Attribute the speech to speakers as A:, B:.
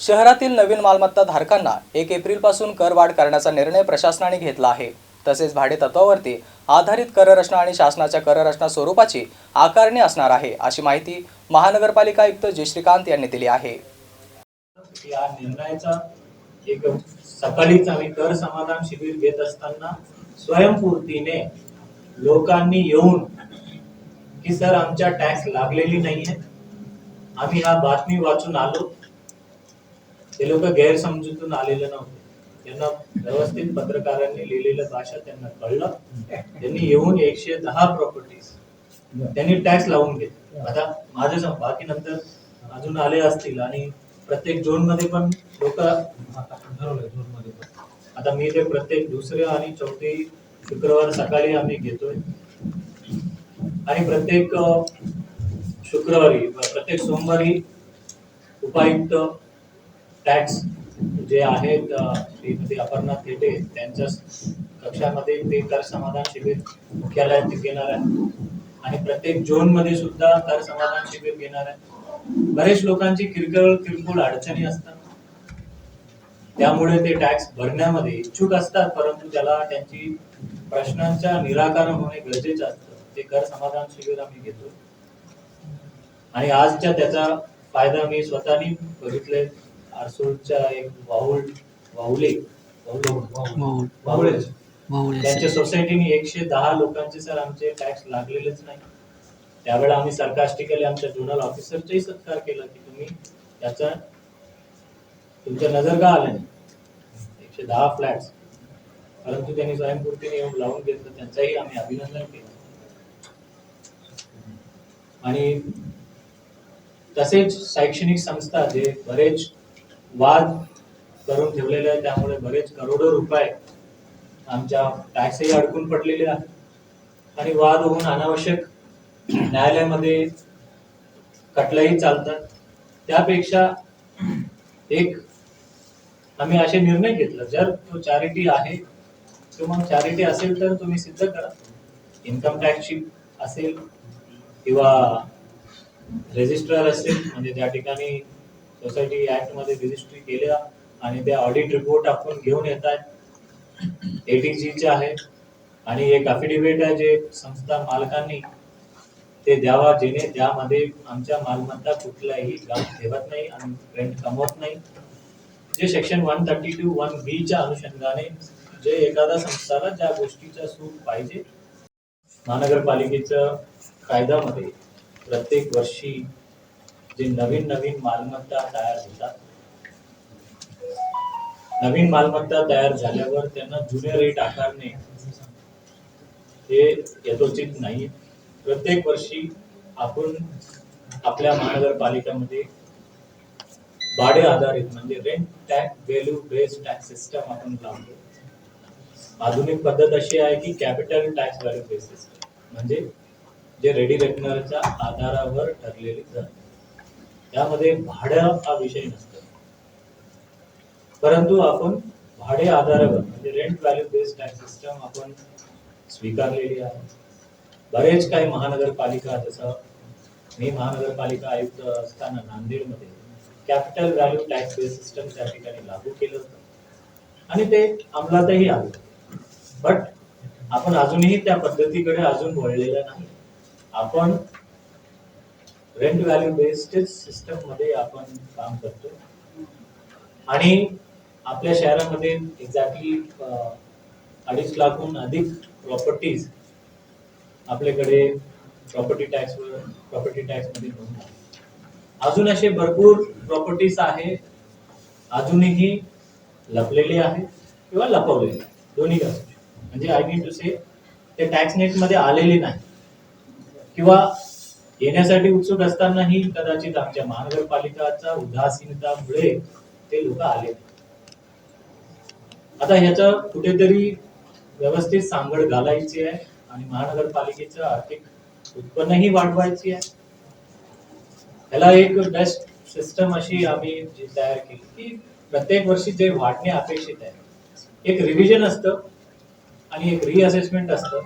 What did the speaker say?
A: शहरातील नवीन मालमत्ता धारकांना एक एप्रिलपासून करवाढ करण्याचा निर्णय प्रशासनाने घेतला आहे. तसेच भाडे तत्वावरती आधारित कररचना आणि शासनाच्या कररचना स्वरूपाची आकारणी असणार आहे अशी माहिती महानगरपालिका आयुक्त जे. श्रीकांत यांनी दिली आहे.
B: या निर्णयाचा एक सकाळीच आम्ही कर समाधान शिबिर घेत असताना स्वयंपूर्तीने लोकांनी येऊन की सर आमच्या टॅक्स लागलेली नाहीये. आम्ही हा बातमी वाचून आलो. ते लोक गैरसमजूतून आलेले नव्हते. त्यांना व्यवस्थित पत्रकारांनी लिहिलेलं भाषा त्यांना कळलं. त्यांनी येऊन एकशे दहा प्रॉपर्टीज त्यांनी टॅक्स लावून घेतले. आता माझं बाकी नंतर अजून आले असतील आणि प्रत्येक झोनमध्ये पण लोक आता मी ते प्रत्येक दुसऱ्या आणि चौथी शुक्रवार सकाळी आम्ही घेतोय. आणि प्रत्येक शुक्रवारी प्रत्येक सोमवारी उपायुक्त टॅक्स जे आहेत श्रीमती अपर्णा थेटे त्यांच्या कक्षामध्ये ते कर समाधान शिबिर मुख्यालयात घेणार आहे आणि प्रत्येक झोनमध्ये सुद्धा कर समाधान शिबिर घेणार आहे बरेच लोकांची किरकोळ किरकोळ अडचणी असतात. त्यामुळे ते टॅक्स भरण्यामध्ये इच्छुक असतात परंतु त्याला त्यांची प्रश्नांच्या निराकरण होणे गरजेचं असतं. ते कर समाधान शिबिर आम्ही घेतो आणि आजच्या त्याचा फायदा मी स्वतःनी बघितले आरसूळच्या एक वाहुल वाहुले वाहुळे त्यांच्या सोसायटीने एकशे दहा लोकांचे सर आमचे टॅक्स लागलेलेच नाही. त्यावेळेला आम्ही सरकास्टिकली आमच्या जोनल ऑफिसरचाही सत्कार केला की तुम्ही त्याचा तुमच्या नजर का आलं नाही? एकशे दहा फ्लॅट्स परंतु त्यांनी स्वयंपूर्तीने येऊन लावून घेतलं. त्यांचंही आम्ही अभिनंदन केलं. आणि तसेच शैक्षणिक संस्था जे बरेच वाद करून ठेवलेले आहेत त्यामुळे बरेच करोडो रुपये आमच्या टॅक्सही अडकून पडलेले आहेत. आणि वाद होऊन अनावश्यक न्यायालयामध्ये खटलाही चालतात. त्यापेक्षा एक आम्ही असे निर्णय घेतला जर तो चॅरिटी आहे तो मग चॅरिटी असेल तर तुम्ही सिद्ध करा. इन्कम टॅक्सची असेल किंवा रजिस्ट्रार असेल म्हणजे त्या ठिकाणी सोसायटी ऍक्टमध्ये रजिस्ट्री केल्या आणि त्या ऑडिट रिपोर्ट आपण घेऊन येत आहेत. एटीजीचे आहे. आणि एक अफिडेव्हिट आहे जे संस्था मालकांनी ते द्यावा जेणे ज्यामध्ये आमच्या मालमत्ता कुठलाही गाव ठेवत नाही आणि रेंट कमवत नाही. जे section one thirty two one बीच्या अनुषंगाने जे एखाद्या संस्थाला ज्या गोष्टीचा सूट पाहिजे महानगरपालिकेच्या कायद्यामध्ये प्रत्येक वर्षी जे नवीन नवीन मालमत्ता तयार होतात. नवीन मालमत्ता तयार झाल्यावर त्यांना जुने रेट आकारणे हे यथोचित नाही. प्रत्येक वर्षी आपण आपल्या महानगरपालिकामध्ये भाडे आधारित म्हणजे rent tax value based tax system आपण लावतो. आधुनिक पद्धत अशी आहे की capital tax value base system म्हणजे जे रेडी रेकनरच्या आधारावर ठरलेली जाते. त्यामध्ये भाडं हा विषय नसतो. परंतु आपण भाडे आधारावर म्हणजे rent value based tax system आपण स्वीकारलेली आहे. बरेच काही महानगरपालिका जसं मी महानगरपालिका आयुक्त असताना नांदेडमध्ये capital value tax base system त्या ठिकाणी लागू केलं होतं. आणि ते अंमलातही आलं. बट आपण अजूनही त्या पद्धतीकडे अजून वळलेलं नाही. आपण रेंट व्हॅल्यू बेस्ड सिस्टममध्ये आपण काम करतो. आणि आपल्या शहरामध्ये एक्झॅक्टली अडीच लाखहून अधिक प्रॉपर्टीज आपल्याकडे प्रॉपर्टी टॅक्सवर प्रॉपर्टी टॅक्समध्ये नोंद आहे. अजून असे भरपूर प्रॉपर्टीज आहे अजूनही लपलेले आहे किंवा लपवलेले दोन्ही असू म्हणजे आय मीन टू से ते टॅक्स नेटमध्ये आलेले नाही. किंवा येण्यासाठी उत्सुक असतानाही कदाचित आमच्या महानगरपालिकाचा उदासीनतामुळे ते लोक आले. आता ह्याचा कुठेतरी व्यवस्थित सांगड घालायची आहे आणि महानगरपालिकेचं आर्थिक उत्पन्नही वाढवायची आहे. ह्याला एक बेस्ट सिस्टम अशी आम्ही जी तयार केली की प्रत्येक वर्षी जे वाढणे अपेक्षित आहे. एक रिव्हिजन असतं आणि एक रिअसेसमेंट असतं.